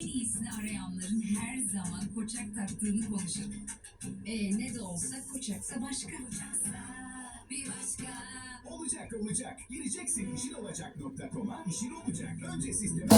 En iyisini arayanların her zaman koçak taktığını konuşur. E ne de olsa koçaksa başka. Koçaksa bir başka. Olacak olacak. Gireceksin işin olacak.com'a işin olacak. Önce sisteme...